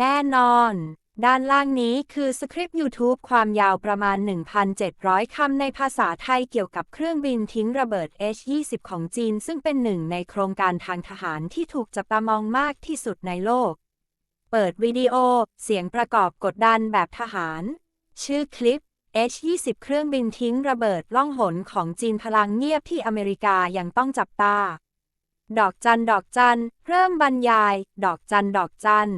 แน่นอน ด้านล่างนี้คือสคริปต์ YouTube ความยาวประมาณ 1,700 คำในภาษาไทยเกี่ยวกับเครื่องบินทิ้งระเบิด H-20 ของจีน ซึ่งเป็นหนึ่งในโครงการทางทหารที่ถูกจับตามองมากที่สุดในโลก เปิดวิดีโอ เสียงประกอบกดดันแบบทหาร ชื่อคลิป H-20 เครื่องบินทิ้งระเบิดล่องหนของจีนพลังเงียบที่อเมริกายังต้องจับตา ดอกจันดอกจัน เริ่มบรรยาย ดอกจันดอกจัน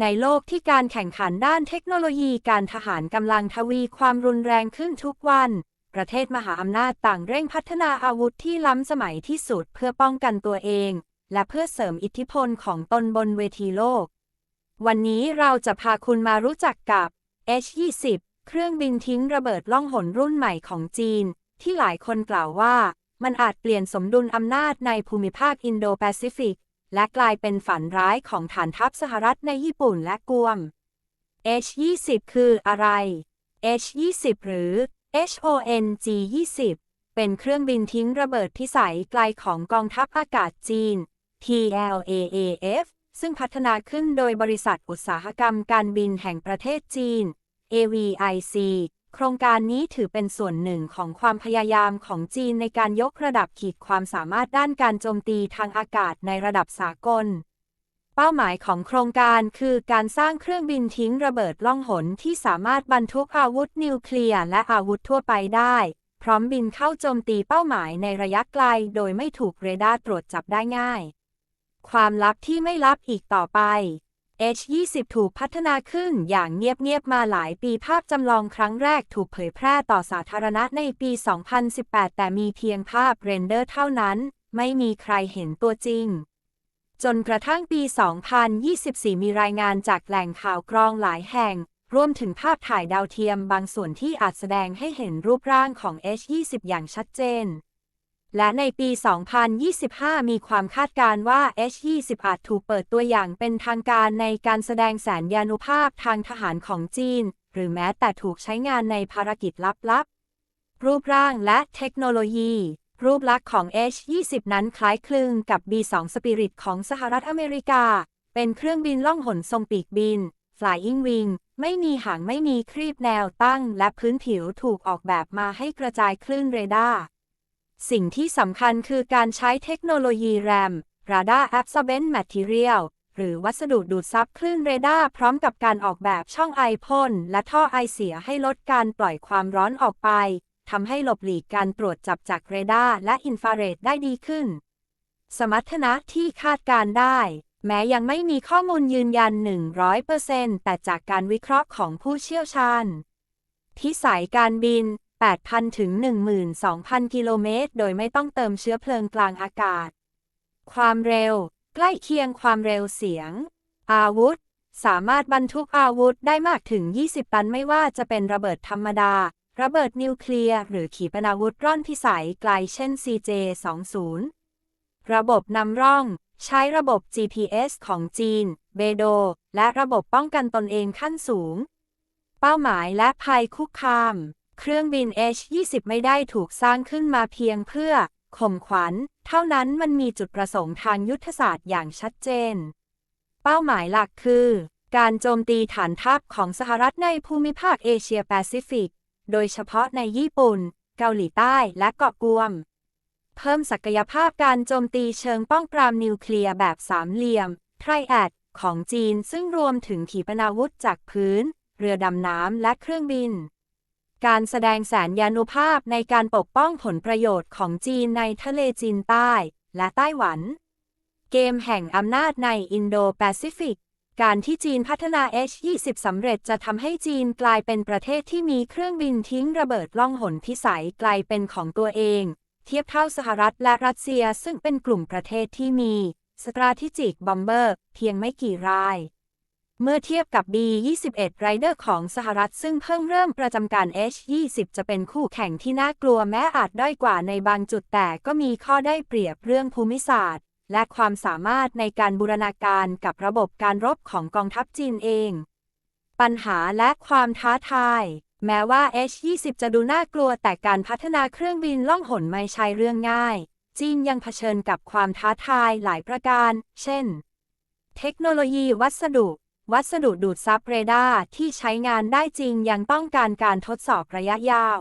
ในโลกที่การแข่งขันด้านเทคโนโลยีการทหารกำลังทวีความรุนแรงขึ้นทุกวัน ประเทศมหาอำนาจต่างเร่งพัฒนาอาวุธที่ล้ำสมัยที่สุดเพื่อป้องกันตัวเอง และเพื่อเสริมอิทธิพลของตนบนเวทีโลก วันนี้เราจะพาคุณมารู้จักกับ H-20 เครื่องบินทิ้งระเบิดล่องหนรุ่นใหม่ของจีน ที่หลายคนกล่าวว่า มันอาจเปลี่ยนสมดุลอำนาจในภูมิภาคอินโดแปซิฟิก และกลายเป็นฝันร้ายของฐานทัพสหรัฐในญี่ปุ่นและกวม H-20 คืออะไร H-20 หรือ HONG 20 เป็นเครื่องบินทิ้งระเบิดพิสัยไกลของกองทัพอากาศจีน TLAAF ซึ่งพัฒนาขึ้นโดยบริษัทอุตสาหกรรมการบินแห่งประเทศจีน AVIC โครงการนี้ถือเป็นส่วนหนึ่งของความพยายามของจีนในการยกระดับขีดความสามารถด้านการโจมตีทางอากาศในระดับสากล เป้าหมายของโครงการคือการสร้างเครื่องบินทิ้งระเบิดล่องหนที่สามารถบรรทุกอาวุธนิวเคลียร์และอาวุธทั่วไปได้ พร้อมบินเข้าโจมตีเป้าหมายในระยะไกลโดยไม่ถูกเรดาร์ตรวจจับได้ง่าย ความลับที่ไม่ลับอีกต่อไป H20 ถูกพัฒนาขึ้นอย่างเงียบ ๆ มาหลายปีภาพจำลองครั้งแรกถูกเผยแพร่ต่อสาธารณะในปี 2018 แต่มีเพียงภาพเรนเดอร์เท่านั้น ไม่มีใครเห็นตัวจริง จนกระทั่งปี 2024 มีรายงานจากแหล่งข่าวกรองหลายแห่ง รวมถึงภาพถ่ายดาวเทียมบางส่วนที่อาจแสดงให้เห็นรูปร่างของ H20 อย่างชัดเจน และในปี 2025 มีความคาดการณ์ว่า H20 อาจถูกเปิดตัวอย่างเป็นทางการในการแสดงแสนยานุภาพทางทหารของจีน หรือแม้แต่ถูกใช้งานในภารกิจลับๆ รูปร่างและเทคโนโลยี รูปลักษณ์ของ H20 นั้นคล้ายคลึงกับ B2 Spirit ของสหรัฐอเมริกา เป็นเครื่องบินล่องหนทรงปีกบิน Flying Wing ไม่มีหางไม่มีครีบแนวตั้ง และพื้นผิวถูกออกแบบมาให้กระจายคลื่นเรดาร์ สิ่งที่สำคัญคือการใช้เทคโนโลยี RAM Radar Absorbent Material หรือวัสดุดูดซับคลื่นเรดาร์พร้อมกับการออกแบบช่องไอพ่นและท่อไอเสียให้ลดการปล่อยความร้อนออกไปทำให้หลบหลีกการตรวจจับจากเรดาร์และอินฟราเรดได้ดีขึ้น สมรรถนะที่คาดการได้ แม้ยังไม่มีข้อมูลยืนยัน 100%แต่จากการวิเคราะห์ของผู้เชี่ยวชาญทิสัยการบิน 8,000 ถึง 12,000 กิโลเมตร โดยไม่ต้องเติมเชื้อเพลิงกลางอากาศ ความเร็ว ใกล้เคียงความเร็วเสียง อาวุธ สามารถบรรทุกอาวุธได้มากถึง 20 ตันไม่ว่าจะเป็นระเบิดธรรมดา ระเบิดนิวเคลียร์ หรือขีปนาวุธร่อนพิสัยไกลเช่น CJ-20 ระบบนำร่อง ใช้ระบบ GPS ของจีน เบโด และระบบป้องกันตนเองขั้นสูง เป้าหมายและภัยคุกคาม เครื่องบิน H-20 ไม่ได้ถูกสร้างขึ้นมาเพียงเพื่อข่มขวัญ เท่านั้นมันมีจุดประสงค์ทางยุทธศาสตร์อย่างชัดเจน เป้าหมายหลักคือ การโจมตีฐานทัพของสหรัฐในภูมิภาคเอเชียแปซิฟิก โดยเฉพาะในญี่ปุ่น เกาหลีใต้และเกาะกวม เพิ่มศักยภาพการโจมตีเชิงป้องปรามนิวเคลียร์แบบสามเหลี่ยม ไทรแอดของจีนซึ่งรวมถึงขีปนาวุธจากพื้น เรือดำน้ำและเครื่องบิน การแสดงแสนยานุภาพในการปกป้องผลประโยชน์ของจีนในทะเลจีนใต้และไต้หวัน เกมแห่งอำนาจในอินโดแปซิฟิก การที่จีนพัฒนา H-20 สำเร็จจะทำให้จีนกลายเป็นประเทศที่มีเครื่องบินทิ้งระเบิดล่องหนพิสัยกลายเป็นของตัวเอง เทียบเท่าสหรัฐและรัสเซียซึ่งเป็นกลุ่มประเทศที่มีสตราทิจิกบอมเบอร์เพียงไม่กี่ราย เมื่อเทียบกับ B21 Rider ของสหรัฐซึ่งเพิ่งเริ่มประจำการ H20 จะเป็นคู่แข่งที่น่ากลัวแม้อาจด้อยกว่าในบางจุดแต่ก็มีข้อได้เปรียบเรื่องภูมิศาสตร์ และความสามารถในการบูรณาการกับระบบการรบของกองทัพจีนเอง ปัญหาและความท้าทาย แม้ว่า H20 จะดูน่ากลัวแต่การพัฒนาเครื่องบินล่องหนไม่ใช่เรื่องง่าย จีนยังเผชิญกับความท้าทายหลายประการ เช่น เทคโนโลยีวัสดุ วัสดุดูดซับเรดาร์ที่ใช้งานได้จริงยังต้องการการทดสอบระยะยาว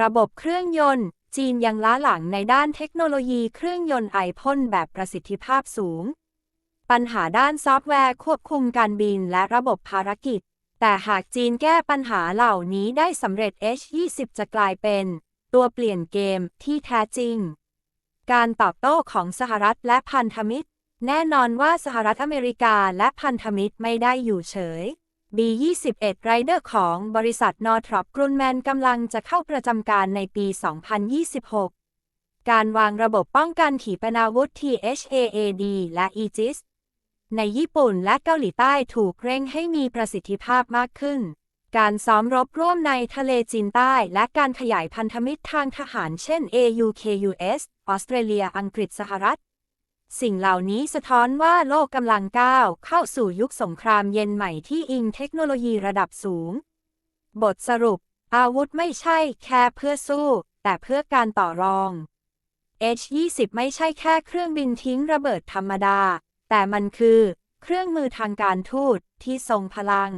ระบบเครื่องยนต์ จีนยังล้าหลังในด้านเทคโนโลยีเครื่องยนต์ไอพ่นแบบประสิทธิภาพสูง ปัญหาด้านซอฟต์แวร์ควบคุมการบินและระบบภารกิจ แต่หากจีนแก้ปัญหาเหล่านี้ได้สำเร็จ H20 จะกลายเป็น ตัวเปลี่ยนเกมที่แท้จริง การตอบโต้ของสหรัฐและพันธมิตร แน่นอนว่าสหรัฐอเมริกาและพันธมิตรไม่ได้อยู่เฉย B21 ไรเดอร์ของบริษัทนอทรอปกรุนแมนกำลังจะเข้าประจำการในปี 2026 การวางระบบป้องกันขีปนาวุธ THAAD และ Aegis ในญี่ปุ่นและเกาหลีใต้ถูกเร่งให้มีประสิทธิภาพมากขึ้น การซ้อมรบร่วมในทะเลจีนใต้และการขยายพันธมิตรทางทหารเช่น AUKUS ออสเตรเลีย อังกฤษ สหรัฐ สิ่งเหล่านี้สะท้อนว่าโลกกำลังก้าวเข้าสู่ยุคสงครามเย็นใหม่ที่อิงเทคโนโลยีระดับสูง บทสรุป อาวุธไม่ใช่แค่เพื่อสู้ แต่เพื่อการต่อรอง H20 ไม่ใช่แค่เครื่องบินทิ้งระเบิดธรรมดา แต่มันคือ เครื่องมือทางการทูตที่ทรงพลัง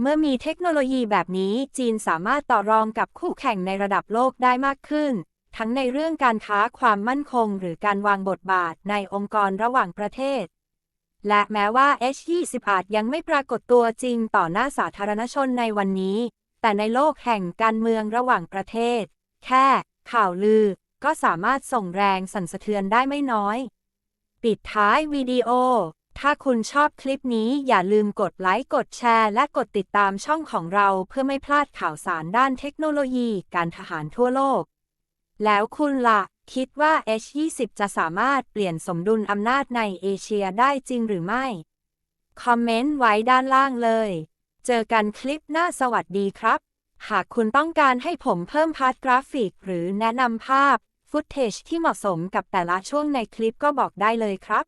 เมื่อมีเทคโนโลยีแบบนี้จีนสามารถต่อรองกับคู่แข่งในระดับโลกได้มากขึ้น ทั้งในเรื่องการค้าความมั่นคงหรือการวางบทบาทในองค์กรระหว่างประเทศ และแม้ว่า H20 อาจยังไม่ปรากฏตัวจริงต่อหน้าสาธารณชนในวันนี้ แต่ในโลกแห่งการเมืองระหว่างประเทศ แค่ ข่าวลือ ก็สามารถส่งแรงสั่นสะเทือนได้ไม่น้อย ปิดท้ายวิดีโอ ถ้าคุณชอบคลิปนี้อย่าลืมกดไลค์ กดแชร์ และกดติดตามช่องของเราเพื่อไม่พลาดข่าวสารด้านเทคโนโลยีการทหารทั่วโลก แล้วคุณละ่ะ คิดว่า H20 จะสามารถเปลี่ยนสมดุลอำนาจในเอเชียได้จริงหรือไม่ คอมเมนต์ไว้ด้านล่างเลย เจอกันคลิปหน้าสวัสดีครับ หากคุณต้องการให้ผมเพิ่มพาร์ทกราฟิก หรือแนะนำภาพ ฟุตเทจที่เหมาะสมกับแต่ละช่วงในคลิปก็บอกได้เลยครับ